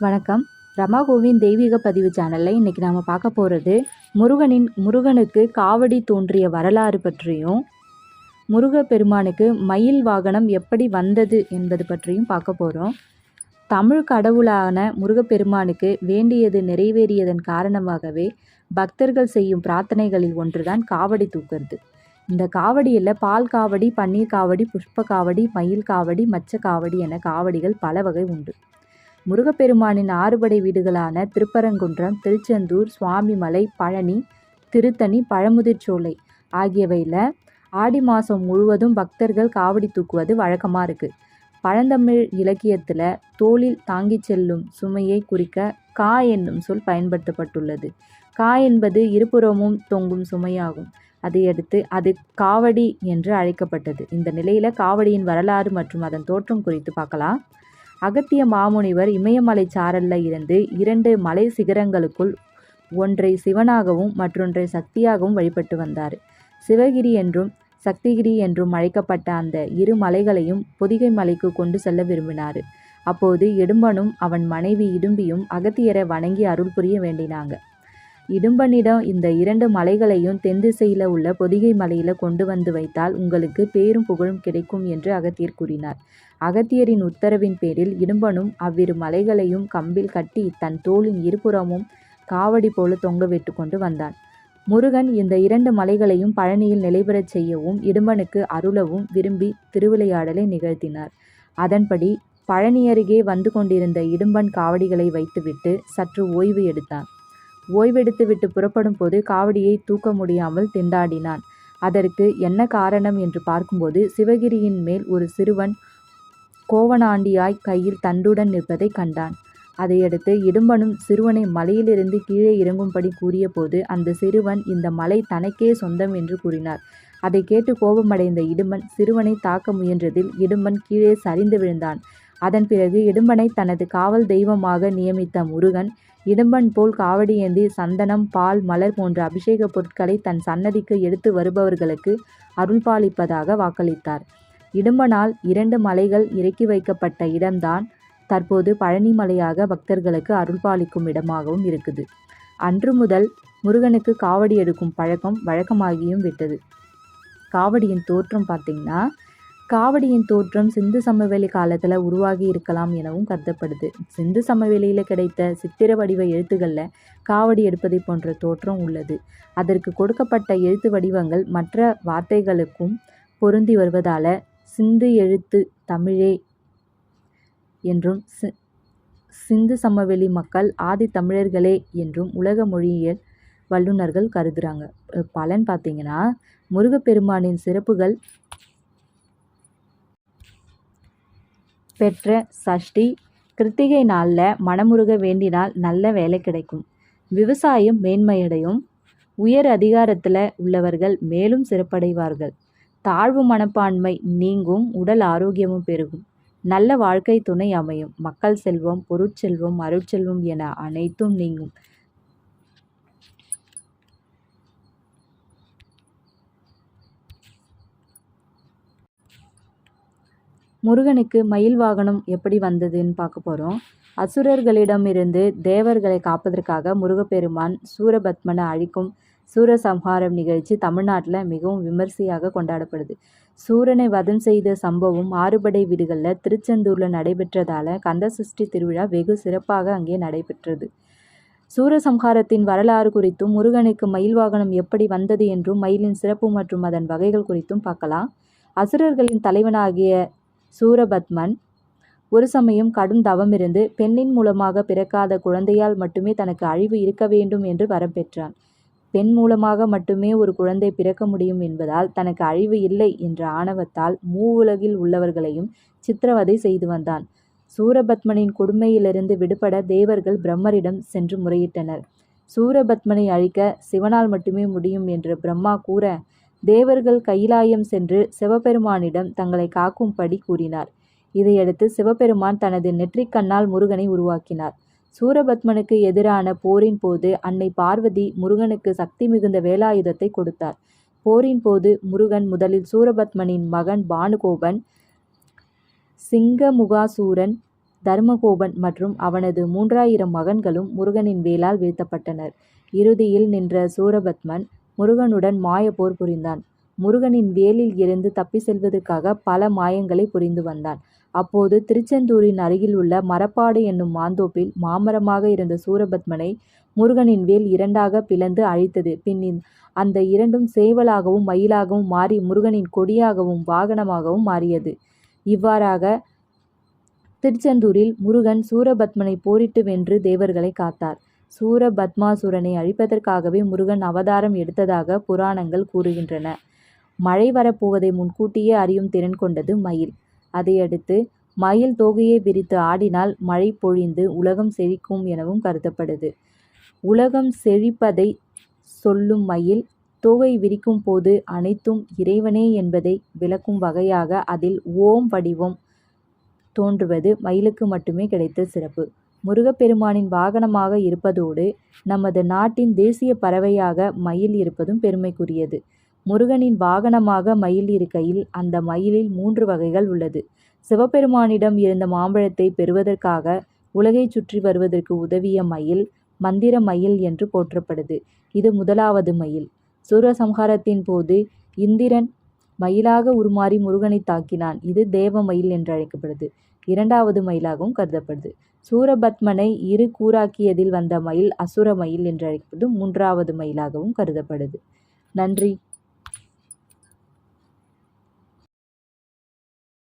வணக்கம். ரமாகோவின் தெய்வீக பதிவு சேனலில் இன்றைக்கி நாம் பார்க்க போகிறது முருகனின் முருகனுக்கு காவடி தோன்றிய வரலாறு பற்றியும் முருகப்பெருமானுக்கு மயில் வாகனம் எப்படி வந்தது என்பது பற்றியும் பார்க்க போகிறோம் தமிழ் கடவுளான முருகப்பெருமானுக்கு வேண்டியது நிறைவேறியதன் காரணமாகவே பக்தர்கள் செய்யும் பிரார்த்தனைகளில் ஒன்றுதான் காவடி தூக்கிறது. இந்த காவடியில் பால் காவடி பன்னீர் காவடி புஷ்ப காவடி மயில் காவடி மச்ச காவடி என காவடிகள் பல வகை உண்டு. முருகப்பெருமானின் ஆறுபடை வீடுகளான திருப்பரங்குன்றம் திருச்செந்தூர் சுவாமிமலை பழனி திருத்தணி பழமுதிர்ச்சோலை ஆகியவையில் ஆடி மாதம் முழுவதும் பக்தர்கள் காவடி தூக்குவது வழக்கமாக இருக்குது பழந்தமிழ் இலக்கியத்தில் தோளில் தாங்கிச் செல்லும் சுமையை குறிக்க கா என்னும் சொல் பயன்படுத்தப்பட்டுள்ளது. கா என்பது இருபுறமும் தொங்கும் சுமையாகும். அதையடுத்து அது காவடி என்று அழைக்கப்பட்டது. இந்த நிலையில் காவடியின் வரலாறு மற்றும் அதன் தோற்றம் குறித்து பார்க்கலாம். அகத்திய மாமுனிவர் இமயமலை சாரல்ல இருந்து இரண்டு மலை சிகரங்களுக்குள் ஒன்றை சிவனாகவும் மற்றொன்றை சக்தியாகவும் வழிபட்டு வந்தார். சிவகிரி என்றும் சக்திகிரி என்றும் அழைக்கப்பட்ட அந்த இரு மலைகளையும் பொதிகை மலைக்கு கொண்டு செல்ல விரும்பினார். அப்போது எடும்பனும் அவன் மனைவி இடும்பியும் அகத்தியரை வணங்கி அருள் புரிய வேண்டினாங்க. இடும்பனிடம் இந்த இரண்டு மலைகளையும் தென் திசையில் உள்ள பொதிகை மலையில் கொண்டு வந்து வைத்தால் உங்களுக்கு பேரும் புகழும் கிடைக்கும் என்று அகத்தியர் கூறினார். அகத்தியரின் உத்தரவின் பேரில் இடும்பனும் அவ்விரு மலைகளையும் கம்பில் கட்டி தன் தோளின் இருபுறமும் காவடி போல தொங்கவிட்டு கொண்டு வந்தான். முருகன் இந்த இரண்டு மலைகளையும் பழனியில் நிலைபெறச் செய்யவும் இடும்பனுக்கு அருளவும் விரும்பி திருவிளையாடலை நிகழ்த்தினார். அதன்படி பழனி அருகே வந்து கொண்டிருந்த இடும்பன் காவடிகளை வைத்துவிட்டு சற்று ஓய்வு எடுத்தான். ஓய்வெடுத்துவிட்டு புறப்படும் போது காவடியை தூக்க முடியாமல் திண்டாடினான். அதற்கு என்ன காரணம் என்று பார்க்கும்போது சிவகிரியின் மேல் ஒரு சிறுவன் கோவனாண்டியாய் கையில் தண்டுடன் நிற்பதை கண்டான். அதையடுத்து இடும்பனும் சிறுவனை மலையிலிருந்து கீழே இறங்கும்படி கூறியபோது அந்த சிறுவன் இந்த மலை தனக்கே சொந்தம் என்று கூறினார். அதை கேட்டு கோபமடைந்த இடும்பன் சிறுவனை தாக்க முயன்றதில் இடும்பன் கீழே சரிந்து விழுந்தான். அதன் பிறகு இடும்பனை தனது காவல் தெய்வமாக நியமித்த முருகன் இடும்பன் போல் காவடியேந்தி சந்தனம் பால் மலர் போன்ற அபிஷேக பொருட்களை தன் சன்னதிக்கு எடுத்து வருபவர்களுக்கு அருள்பாலிப்பதாக வாக்களித்தார். இடும்பனால் இரண்டு மலைகள் இறக்கி வைக்கப்பட்ட இடம்தான் தற்போது பழனி மலையாக பக்தர்களுக்கு அருள்பாலிக்கும் இடமாகவும் இருக்குது. அன்று முதல் முருகனுக்கு காவடி எடுக்கும் பழக்கம் வழக்கமாகியும் விட்டது. காவடியின் தோற்றம் பார்த்திங்கன்னா காவடியின் தோற்றம் சிந்து சமவெளி காலத்தில் உருவாகி இருக்கலாம் எனவும் கருதப்படுது. சிந்து சமவெளியில் கிடைத்த சித்திர வடிவ எழுத்துக்களில் காவடி எடுப்பதை போன்ற தோற்றம் உள்ளது. அதற்கு கொடுக்கப்பட்ட எழுத்து வடிவங்கள் மற்ற வார்த்தைகளுக்கும் பொருந்தி வருவதால் சிந்து எழுத்து தமிழே என்றும் சிந்து சமவெளி மக்கள் ஆதி தமிழர்களே என்றும் உலக மொழியியல் வல்லுநர்கள் கருதுகிறாங்க பலன் பார்த்தீங்கன்னா முருகப்பெருமானின் சிறப்புகள் பெற்ற சஷ்டி கிருத்திகை நாளில் மனமுருக வேண்டினால் நல்ல வேலை கிடைக்கும். விவசாயம் மேன்மையடையும். உயர் அதிகாரத்தில் உள்ளவர்கள் மேலும் சிறப்படைவார்கள். தாழ்வு மனப்பான்மை நீங்கும் உடல் ஆரோக்கியமும் பெருகும். நல்ல வாழ்க்கை துணை அமையும். மக்கள் செல்வம் பொருட்செல்வம் அருட்செல்வம் என அனைத்தும் நீங்கும். முருகனுக்கு மயில் வாகனம் எப்படி வந்ததுன்னு பார்க்க போகிறோம் அசுரர்களிடமிருந்து தேவர்களை காப்பதற்காக முருகப்பெருமான் சூரபத்மனை அழிக்கும் சூரசம்ஹாரம் நிகழ்ச்சி தமிழ்நாட்டில் மிகவும் விமர்சையாக கொண்டாடப்படுது. சூரனை வதம் செய்த சம்பவம் ஆறுபடை வீடுகளில் திருச்செந்தூரில் நடைபெற்றதால் கந்தசஷ்டி திருவிழா வெகு சிறப்பாக அங்கே நடைபெற்றது. சூரசம்ஹாரத்தின் வரலாறு குறித்தும் முருகனுக்கு மயில் வாகனம் எப்படி வந்தது என்றும் மயிலின் சிறப்பு மற்றும் அதன் வகைகள் குறித்தும் பார்க்கலாம். அசுரர்களின் தலைவனாகிய சூரபத்மன். ஒரு சமயம் கடும் தவமிருந்து பெண்ணின் மூலமாக பிறக்காத குழந்தையால் மட்டுமே தனக்கு அழிவு இருக்க வேண்டும் என்று வரம் பெற்றான். பெண் மூலமாக மட்டுமே ஒரு குழந்தை பிறக்க முடியும் என்பதால் தனக்கு அழிவு இல்லை என்ற ஆணவத்தால் மூவுலகில் உள்ளவர்களையும் சித்திரவதை செய்து வந்தான். சூரபத்மனின் கொடுமையிலிருந்து விடுபட தேவர்கள் பிரம்மரிடம் சென்று முறையிட்டனர். சூரபத்மனை அழிக்க சிவனால் மட்டுமே முடியும் என்று பிரம்மா கூற தேவர்கள் கைலாயம் சென்று சிவபெருமானிடம் தங்களை காக்கும்படி கூறினார். இதையடுத்து சிவபெருமான் தனது நெற்றிக்கண்ணால் முருகனை உருவாக்கினார். சூரபத்மனுக்கு எதிரான போரின் போது அன்னை பார்வதி முருகனுக்கு சக்தி மிகுந்த வேலாயுதத்தை கொடுத்தார். போரின் போது முருகன் முதலில் சூரபத்மனின் மகன் பானுகோபன் சிங்கமுகாசூரன் தர்மகோபன் மற்றும் அவனது மூன்றாயிரம் மகன்களும் முருகனின் வேலால் வீழ்த்தப்பட்டனர். இறுதியில் நின்ற சூரபத்மன் முருகனுடன் மாயப்போர் புரிந்தான். முருகனின் வேலில் இருந்து தப்பிச் செல்வதற்காக பல மாயங்களை புரிந்து வந்தான். அப்போது திருச்செந்தூரின் அருகில் உள்ள மரப்பாடு என்னும் மாந்தோப்பில் மாமரமாக இருந்த சூரபத்மனை முருகனின் வேல் இரண்டாக பிளந்து அழித்தது. பின் அந்த இரண்டும் சேவலாகவும் மயிலாகவும் மாறி முருகனின் கொடியாகவும் வாகனமாகவும் மாறியது. இவ்வாறாக திருச்செந்தூரில் முருகன் சூரபத்மனை போரிட்டு வென்று தேவர்களை காத்தார். சூரபத்மாசுரனை அழிப்பதற்காகவே முருகன் அவதாரம் எடுத்ததாக புராணங்கள் கூறுகின்றன. மழை வரப்போவதை முன்கூட்டியே அறியும் திறன் கொண்டது மயில். அதையடுத்து மயில் தோகையை விரித்து ஆடினால் மழை பொழிந்து உலகம் செழிக்கும் எனவும் கருதப்படுது. உலகம் செழிப்பதை சொல்லும் மயில் தோகை விரிக்கும் போது அனைத்தும் இறைவனே என்பதை விளக்கும் வகையாக அதில் ஓம் வடிவம் தோன்றுவது மயிலுக்கு மட்டுமே கிடைத்த சிறப்பு. முருகப்பெருமானின் வாகனமாக இருப்பதோடு நமது நாட்டின் தேசிய பறவையாக மயில் இருப்பதும் பெருமைக்குரியது. முருகனின் வாகனமாக மயில் இருக்கையில் அந்த மயிலில் மூன்று வகைகள் உள்ளது. சிவபெருமானிடம் இருந்த மாம்பழத்தை பெறுவதற்காக உலகைச் சுற்றி வருவதற்கு உதவிய மயில் மந்திர மயில் என்று போற்றப்படுது. இது முதலாவது மயில். சூரசம்ஹாரத்தின் போது இந்திரன் மயிலாக உருமாறி முருகனைத் தாக்கினான். இது தேவ மயில் என்றழைக்கப்படுது. இரண்டாவது மயிலாகவும் கருதப்படுது. சூரபத்மனை இரு கூறாக்கியதில் வந்த மயில் அசுர மயில் என்றழைக்கப்படுது. மூன்றாவது மயிலாகவும் கருதப்படுது. நன்றி.